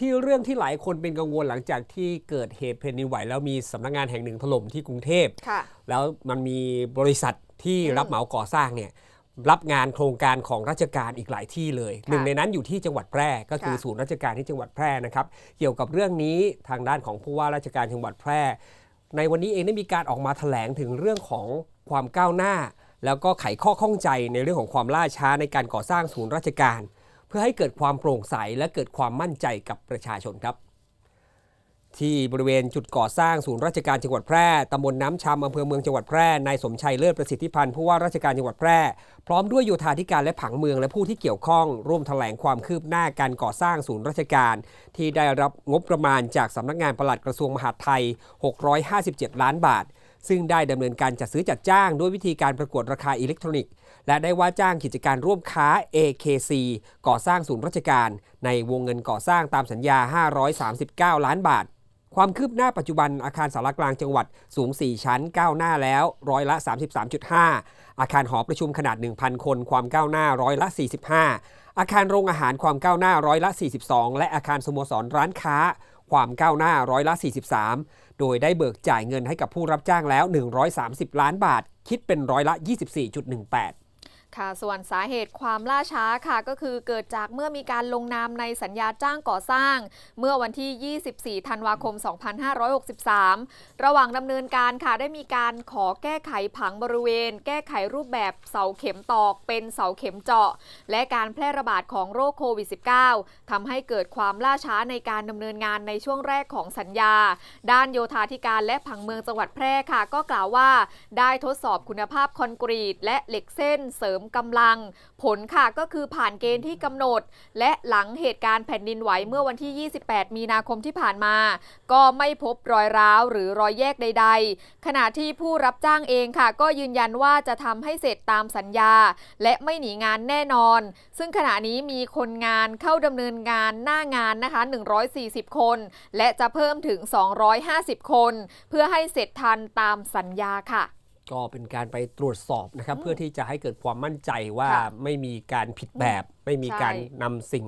ที่เรื่องที่หลายคนเป็นกังวลหลังจากที่เกิดเหตุแผ่นดินไหว แล้วมีสำนักงานแห่งหนึ่งถล่มที่กรุงเทพค่ะแล้วมันมีบริษัทที่อืมรับเหมาก่อสร้างเนี่ยรับงานโครงการของราชการอีกหลายที่เลยค่ะหนึ่งในนั้นอยู่ที่จังหวัดแพร่ก็คือค่ะศูนย์ราชการที่จังหวัดแพร่นะครับเกี่ยวกับเรื่องนี้ทางด้านของผู้ว่าราชการจังหวัดแพร่ ในวันนี้เองได้มีการออกมาแถลงถึงเรื่องของความก้าวหน้า แล้วก็ไขข้อข้องใจในเรื่องของความล่าช้าในการก่อสร้างศูนย์ราชการเพื่อให้เกิดความโปร่งใสและเกิดความมั่นใจกับประชาชนครับ ที่บริเวณจุดก่อสร้างศูนย์ราชการจังหวัดแพร่ตำบลน้ำชำอำเภอเมืองจังหวัดแพร่นายสมชัยเลิศประสิทธิพันธ์ผู้ว่าราชการจังหวัดแพร่พร้อมด้วยโยธาธิการและผังเมืองและผู้ที่เกี่ยวข้อง ร่วมแถลงความคืบหน้าการก่อสร้างศูนย์ราชการ ที่ได้รับงบประมาณจากสำนักงานปลัดกระทรวงมหาดไทย 657 ล้านบาท ซึ่งได้ดำเนินการจัดซื้อจัดจ้างด้วยวิธีการประกวดราคาอิเล็กทรอนิกส์ และได้ว่าจ้างกิจการร่วมค้า AKC ก่อสร้างศูนย์ราชการ ในวงเงินก่อสร้างตามสัญญา 539 ล้านบาท ความคืบหน้าปัจจุบันอาคารสารกลางจังหวัดสูง 4 ชั้นก้าวหน้าแล้วร้อยละ 33.5 อาคารหอประชุมขนาด 1,000 คนความก้าวหน้าร้อยละ 45อาคารโรงอาหารความก้าวหน้าร้อยละ 42 และอาคารสโมสรร้านค้า ความก้าวหน้าร้อยละ 43 โดยได้เบิกจ่ายเงินให้กับผู้รับจ้างแล้ว 130 ล้านบาท คิดเป็นร้อยละ 24.18 ค่ะส่วนสาเหตุความล่าช้าค่ะก็คือเกิดจากเมื่อมีการลงนามในสัญญาจ้างก่อสร้าง เมื่อวันที่ 24 ธันวาคม 2563 ระหว่างดำเนินการค่ะได้มีการขอแก้ไขผังบริเวณ แก้ไขรูปแบบเสาเข็มตอกเป็นเสาเข็มเจาะ และการแพร่ระบาดของโรคโควิด -19 ทำให้เกิดความล่าช้าในการดำเนินงานในช่วงแรกของสัญญา ด้านโยธาธิการและผังเมืองจังหวัดแพร่ค่ะ ก็กล่าวว่า ได้ทดสอบคุณภาพคอนกรีต และเหล็กเส้นเสริมกำลัง ผลค่ะก็คือผ่านเกณฑ์ที่กำหนด และหลังเหตุการณ์แผ่นดินไหวเมื่อวันที่ 28 มีนาคมที่ผ่านมา ก็ไม่พบรอยร้าวหรือรอยแยกใด ๆ ขณะที่ผู้รับจ้างเองค่ะ ก็ยืนยันว่าจะทำให้เสร็จตามสัญญา และไม่หนีงานแน่นอน ซึ่งขณะนี้มีคนงานเข้าดำเนินงานหน้างานนะคะ 140 คน และจะเพิ่มถึง 250 คน เพื่อให้เสร็จทันตามสัญญาค่ะ ก็เป็นการไปตรวจสอบนะครับอืมเพื่อที่จะให้เกิดความมั่นใจว่าค่ะไม่มีการผิดแบบ ไม่มีใช่การนำสิ่ง